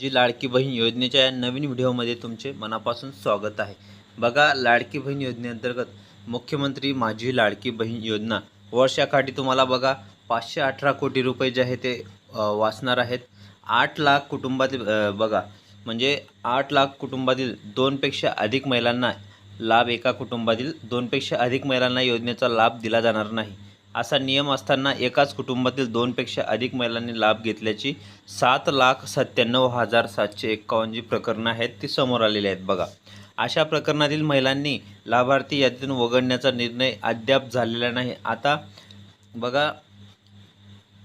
जी लाडकी बहीण योजनेच्या या नवीन व्हिडिओमध्ये तुमचे मनापासून स्वागत आहे. बघा लाडकी बहीण योजनेअंतर्गत मुख्यमंत्री माझी लाडकी बहीण योजना. वर्षाकाठी तुम्हाला बघा पाचशे अठरा कोटी रुपये जे आहे ते वाचणार आहेत. आठ लाख कुटुंबातील बघा म्हणजे आठ लाख कुटुंबातील दोनपेक्षा अधिक महिलांना लाभ एका कुटुंबातील दोनपेक्षा अधिक महिलांना योजनेचा लाभ दिला जाणार नाही. असा नियम असताना एकाच कुटुंबातील दोनपेक्षा अधिक महिलांनी लाभ घेतल्याची सात लाख सत्त्याण्णव हजार सातशे एक्कावन्न जी प्रकरणं आहेत ती समोर आलेली आहेत बघा. अशा प्रकरणातील महिलांनी लाभार्थी यादीतून वगळण्याचा निर्णय अद्याप झालेला नाही. आता बघा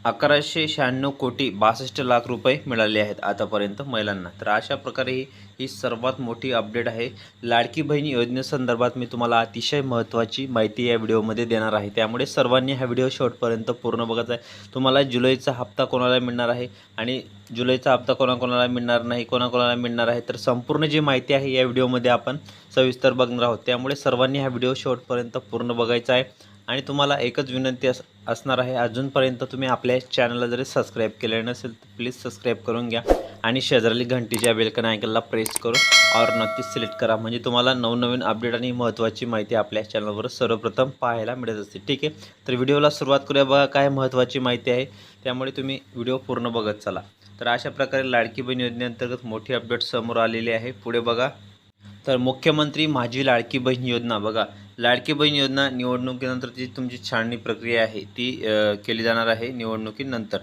अकराशे शहाण्णव कोटी बासष्ट लाख रुपये मिळाले आहेत आतापर्यंत महिलांना. तर अशा प्रकारे ही ही सर्वात मोठी अपडेट आहे. लाडकी बहीण योजनेसंदर्भात मी तुम्हाला अतिशय महत्त्वाची माहिती या व्हिडिओमध्ये देणार आहे. त्यामुळे सर्वांनी हा व्हिडिओ शेवटपर्यंत पूर्ण बघायचा आहे तुम्हाला जुलैचा हप्ता कोणाला मिळणार आहे आणि जुलैचा हप्ता कोणाकोणाला मिळणार नाही कोणाकोणाला मिळणार आहे तर संपूर्ण जी माहिती आहे या व्हिडिओमध्ये आपण सविस्तर बघणार आहोत. त्यामुळे सर्वांनी हा व्हिडिओ शेवटपर्यंत पूर्ण बघायचा आहे. आणि तुम्हाला एकच विनंती अस असणार आहे अजूनपर्यंत तुम्ही आपल्या चॅनलला जरी सबस्क्राईब केले नसेल तर प्लीज सबस्क्राईब करून घ्या. आणि शेजारली घंटीच्या बेलकन आयकनला प्रेस करून और नक्कीच सिलेक्ट करा. म्हणजे तुम्हाला नवनवीन अपडेट आणि महत्त्वाची माहिती आपल्या चॅनलवर सर्वप्रथम पाहायला मिळत असते. ठीक आहे? तर व्हिडिओला सुरुवात करूया. बघा काय महत्त्वाची माहिती आहे. त्यामुळे तुम्ही व्हिडिओ पूर्ण बघत चला. तर अशा प्रकारे लाडकी बहीण योजनेअंतर्गत मोठी अपडेट समोर आलेली आहे. पुढे बघा. तर मुख्यमंत्री माझी लाडकी बहीण योजना. बघा. लाडकी बहीण योजना निवडणुकीनंतर जी तुमची छाननी प्रक्रिया आहे ती केली जाणार आहे निवडणुकीनंतर.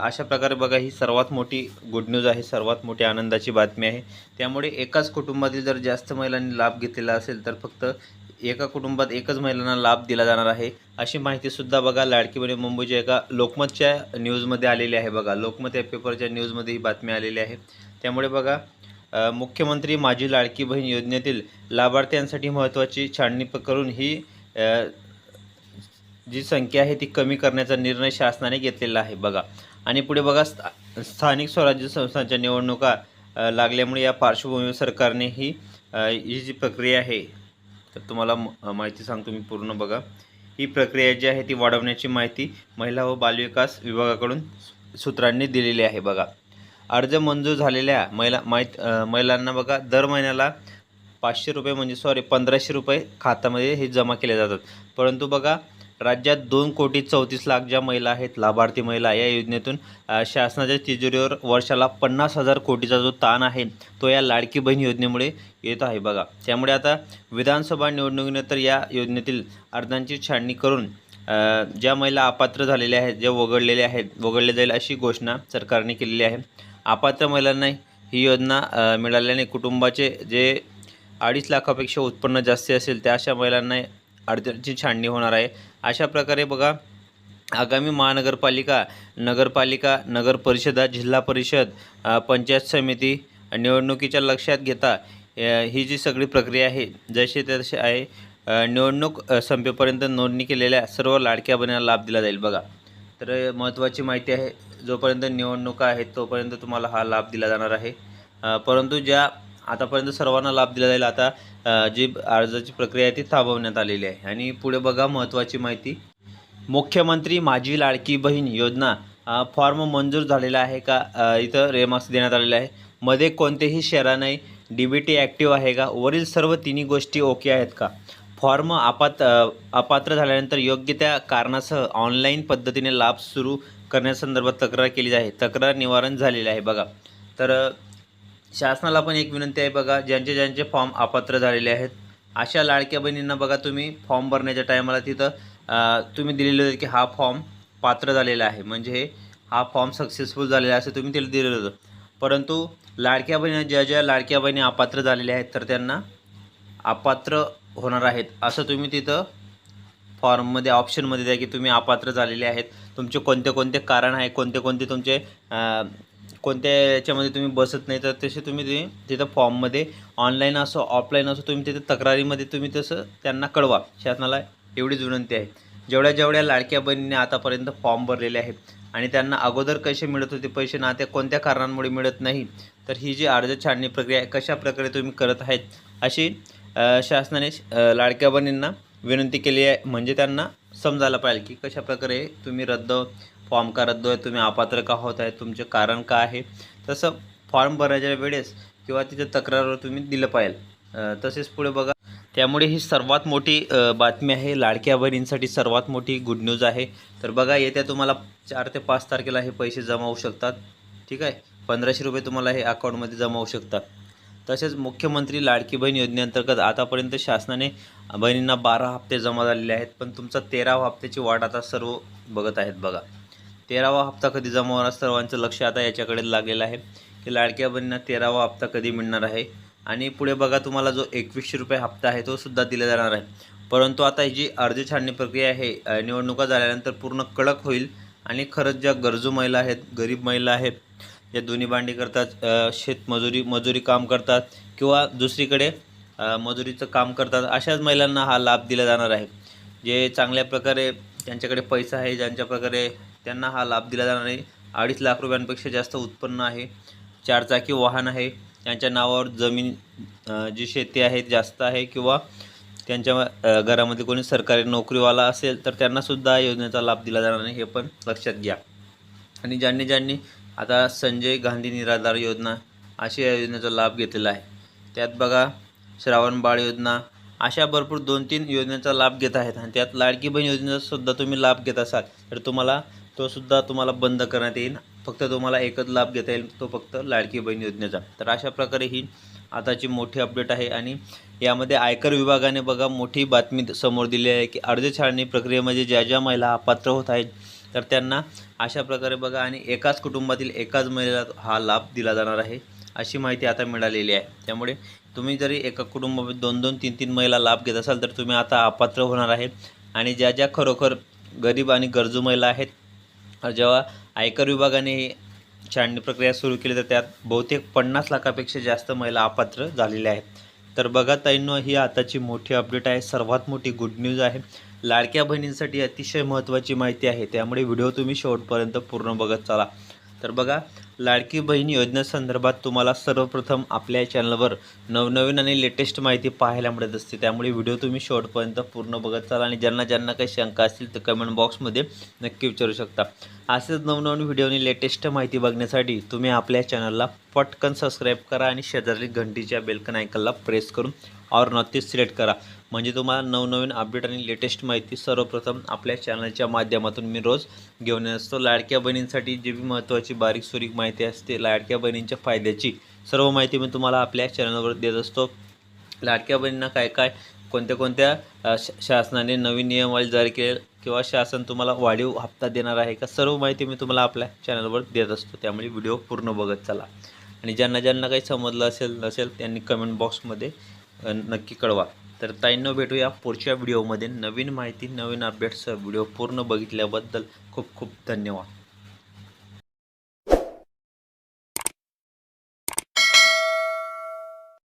अशा प्रकारे बघा ही सर्वात मोठी गुड न्यूज आहे सर्वात मोठी आनंदाची बातमी आहे. त्यामुळे एकाच कुटुंबातील जर जास्त महिलांनी लाभ घेतलेला असेल तर फक्त एका कुटुंबात एकच महिलांना लाभ दिला जाणार आहे. अशी माहितीसुद्धा बघा लाडकी बहिणी मुंबईच्या एका लोकमतच्या न्यूजमध्ये आलेली आहे बघा. लोकमत या पेपरच्या न्यूजमध्ये ही बातमी आलेली आहे. त्यामुळे बघा मुख्यमंत्री माझी लाडकी बहीण योजनेतील लाभार्थ्यांसाठी महत्त्वाची छाननी प- करून ही जी संख्या आहे ती कमी करण्याचा निर्णय शासनाने घेतलेला आहे. बघा आणि पुढे बघा स्था- स्थानिक स्वराज्य संस्थांच्या निवडणुका लागल्यामुळे या पार्श्वभूमीवर सरकारने ही ही जी प्रक्रिया आहे तर तुम्हाला म- माहिती सांगतो मी पूर्ण बघा. ही प्रक्रिया जी आहे ती वाढवण्याची माहिती महिला व बालविकास विभागाकडून सूत्रांनी दिलेली आहे बघा. अर्ज मंजूर झालेल्या महिला माहीत महिलांना बघा दर महिन्याला पाचशे रुपये म्हणजे सॉरी पंधराशे रुपये खात्यामध्ये हे जमा केले जातात. परंतु बघा राज्यात दोन कोटी चौतीस लाख ज्या महिला आहेत लाभार्थी महिला या योजनेतून शासनाच्या तिजोरीवर वर्षाला पन्नास हजार कोटीचा जो ताण आहे तो या लाडकी बहीण योजनेमुळे येत आहे बघा. त्यामुळे आता विधानसभा निवडणुकीनंतर या योजनेतील अर्जांची छाननी करून ज्या महिला अपात्र झालेल्या आहेत ज्या वगळलेल्या आहेत वगळले जाईल अशी घोषणा सरकारने केलेली आहे. अपात्र महिलांना ही योजना मिळाल्याने कुटुंबाचे जे अडीच लाखापेक्षा उत्पन्न जास्ती असेल त्या अशा महिलांना अडचणीची छाननी होणार आहे. अशा प्रकारे बघा आगामी महानगरपालिका नगरपालिका नगर परिषदा जिल्हा परिषद पंचायत समिती निवडणुकीच्या लक्षात घेता ही जी सगळी प्रक्रिया आहे जशी तशी आहे निवडणूक संपेपर्यंत नोंदणी केलेल्या सर्व लाडक्या बहिणींना लाभ दिला जाईल. बघा. तर महत्त्वाची माहिती आहे जोपर्यंत निवडणुका आहेत तोपर्यंत तुम्हाला हा लाभ दिला जाणार आहे. परंतु ज्या आतापर्यंत सर्वांना लाभ दिला जाईल आता जी अर्जाची प्रक्रिया आहे ती थांबवण्यात आलेली आहे. आणि पुढे बघा महत्त्वाची माहिती. मुख्यमंत्री माझी लाडकी बहीण योजना फॉर्म मंजूर झालेला आहे का? इथं रेमार्क्स देण्यात आलेला आहे. मध्ये कोणतेही शेरा नाही डी बी टी ॲक्टिव्ह आहे का? वरील सर्व तिन्ही गोष्टी ओके आहेत का? फॉर्म अपात अपात्र झाल्यानंतर योग्य त्या कारणासह ऑनलाईन पद्धतीने लाभ सुरू करण्यासंदर्भात तक्रार केली आहे. तक्रार निवारण झालेले आहे बघा. तर शासनाला पण एक विनंती आहे बघा ज्यांचे ज्यांचे फॉर्म अपात्र झालेले आहेत अशा लाडक्या बहिणींना बघा तुम्ही फॉर्म भरण्याच्या टायमाला तिथं तुम्ही दिलेलं होतं की हा फॉर्म पात्र झालेला आहे. म्हणजे हा फॉर्म सक्सेसफुल झालेला आहे असं तुम्ही तिला दिलेलं होतं. परंतु लाडक्या बहिणी ज्या ज्या लाडक्या बहिणी अपात्र झालेल्या आहेत तर त्यांना अपात्र होणार आहेत. असं तुम्ही तिथं फॉर्ममध्ये ऑप्शनमध्ये द्या की तुम्ही अपात्र झालेले आहेत. तुमचे कोणते कोणते कारण आहे कोणते कोणते तुमचे कोणत्या याच्यामध्ये तुम्ही बसत नाही तर तसे तुम्ही ते तिथं फॉर्ममध्ये ऑनलाईन असो ऑफलाईन असो तुम्ही तिथं तक्रारीमध्ये तुम्ही तसं त्यांना कळवा. शासनाला एवढीच विनंती आहे. जेवढ्या जेवढ्या लाडक्या बहिणींनी आतापर्यंत फॉर्म भरलेले आहेत आणि त्यांना अगोदर कसे मिळत होते पैसे ना ते कोणत्या कारणांमुळे मिळत नाही तर ही जी अर्ज छाननी प्रक्रिया आहे कशा प्रकारे तुम्ही करत आहेत अशी शासनाने लाडक्या बहिणींना विनंती केली आहे. म्हणजे त्यांना समजायला पाहिजे की कशा प्रकारे तुम्ही रद्द फॉर्म का रद्द आहे तुम्ही अपात्र का होत आहे तुमचे कारण का आहे. तसं फॉर्म भरायच्या वेळेस किंवा तिच्या तक्रारवर तुम्ही दिलं पाहिजे. तसेच पुढे बघा. त्यामुळे ही सर्वात मोठी बातमी आहे. लाडक्या बहिणींसाठी सर्वात मोठी गुड न्यूज आहे. तर बघा येत्या तुम्हाला चार ते पाच तारखेला हे पैसे जमा होऊ शकतात. ठीक आहे? पंधराशे रुपये तुम्हाला हे अकाउंटमध्ये जमा होऊ शकतात. तसेच मुख्यमंत्री लाडकी बहीण योजनेअंतर्गत आतापर्यंत शासनाने बहिणींना बारा हप्ते जमा झालेले आहेत पण तुमचा तेरावा हप्त्याची वाट आता सर्व बघत आहेत बघा. तेरावा हप्ता कधी जमा होणार सर्वांचं लक्ष आता याच्याकडे लागलेलं आहे की लाडक्या बहिणींना तेरावा हप्ता कधी मिळणार आहे? आणि पुढे बघा तुम्हाला जो एकवीसशे रुपये हप्ता आहे तो सुद्धा दिला जाणार आहे. परंतु आता ही जी अर्ज छाडणी प्रक्रिया आहे निवडणुका झाल्यानंतर पूर्ण कडक होईल आणि खरंच ज्या गरजू महिला आहेत गरीब महिला आहेत ज्या दोन्ही भांडी करतात शेतमजुरी मजुरी काम करतात किंवा दुसरीकडे मजुरीचं काम करतात अशाच महिलांना हा लाभ दिला जाणार आहे. जे चांगल्या प्रकारे त्यांच्याकडे पैसा आहे ज्यांच्या प्रकारे त्यांना हा लाभ दिला जाणार आहे. अडीच लाख रुपयांपेक्षा जास्त उत्पन्न आहे चारचाकी वाहन आहे त्यांच्या नावावर जमीन जी शेती आहे जास्त आहे किंवा त्यांच्या घरामध्ये कोणी सरकारी नोकरीवाला असेल तर त्यांनासुद्धा योजनेचा लाभ दिला जाणार नाही हे पण लक्षात घ्या. आणि ज्यांनी ज्यांनी आता संजय गांधी निराधार योजना अशी या योजनेचा लाभ घेतलेला आहे. त्यात बघा श्रावण बाळ योजना अशा भरपूर दोन तीन योजनेचा लाभ घेत आहेत आणि त्यात लाडकी बहीण योजनेचासुद्धा तुम्ही लाभ घेत असाल तर तुम्हाला तोसुद्धा तुम्हाला बंद करण्यात येईल. फक्त तुम्हाला एकच लाभ घेता येईल तो फक्त लाडकी बहीण योजनेचा. तर अशा प्रकारे ही आताची मोठी अपडेट आहे आणि यामध्ये आयकर विभागाने बघा मोठी बातमी समोर दिली आहे की अर्ज छाळणी प्रक्रियेमध्ये ज्या ज्या महिला अपात्र होत आहेत तर त्यांना अशा प्रकारे बघा आणि एकाच कुटुंबातील एकाच महिलेला हा लाभ दिला जाणार आहे अशी माहिती आता मिळालेली आहे. त्यामुळे तुम्ही जरी एका कुटुंबामध्ये दोन दोन तीन तीन महिला लाभ घेत असाल तर तुम्ही आता अपात्र होणार आहे. आणि ज्या ज्या खरोखर गरीब आणि गरजू महिला आहेत जेव्हा आयकर विभागाने ही छाननी प्रक्रिया सुरू केली तर त्यात बहुतेक पन्नास लाखापेक्षा जास्त महिला अपात्र झालेल्या आहेत. तर बघा ताईंनो ही आताची मोठी अपडेट आहे. सर्वात मोठी गुड न्यूज आहे. लाडक्या बहिणींसाठी अतिशय महत्त्वाची माहिती आहे. त्यामुळे व्हिडिओ तुम्ही शेवटपर्यंत पूर्ण बघत चला. तर बघा लाडकी बहीण योजनेसंदर्भात तुम्हाला सर्वप्रथम आपल्या चॅनलवर नवनवीन आणि लेटेस्ट माहिती पाहायला मिळत असते. त्यामुळे व्हिडिओ तुम्ही शेवटपर्यंत पूर्ण बघत चाल आणि ज्यांना ज्यांना काही शंका असतील तर कमेंट बॉक्समध्ये नक्की विचारू शकता. असेच नवनवीन व्हिडिओ आणि लेटेस्ट माहिती बघण्यासाठी तुम्ही आपल्या चॅनलला पटकन सबस्क्राईब करा आणि शेजारी घंटीच्या बेलकन आयकनला प्रेस करून और नक्कीच सिलेक्ट करा. म्हणजे तुम्हाला नवनवीन अपडेट आणि लेटेस्ट माहिती सर्वप्रथम आपल्या चॅनलच्या माध्यमातून मी रोज घेऊन येत असतो. लाडक्या बहिणींसाठी जी बी महत्त्वाची बारीक सुरीक माहिती असते लाडक्या बहिणींच्या फायद्याची सर्व माहिती मी तुम्हाला आपल्या चॅनलवर देत असतो. लाडक्या बहिणींना काय काय कोणत्या कोणत्या शासनाने नवीन नियमावली जारी केले किंवा शासन तुम्हाला वाढीव हप्ता देणार आहे का सर्व माहिती मी तुम्हाला आपल्या चॅनलवर देत असतो. त्यामुळे व्हिडिओ पूर्ण बघत चला. आणि ज्यांना ज्यांना काही समजलं असेल नसेल त्यांनी कमेंट बॉक्समध्ये नक्की कळवा. तर ताईंनो भेटूया पुढच्या व्हिडिओमध्ये नवीन माहिती नवीन अपडेट्स व्हिडिओ पूर्ण बघितल्याबद्दल खूप खूप धन्यवाद.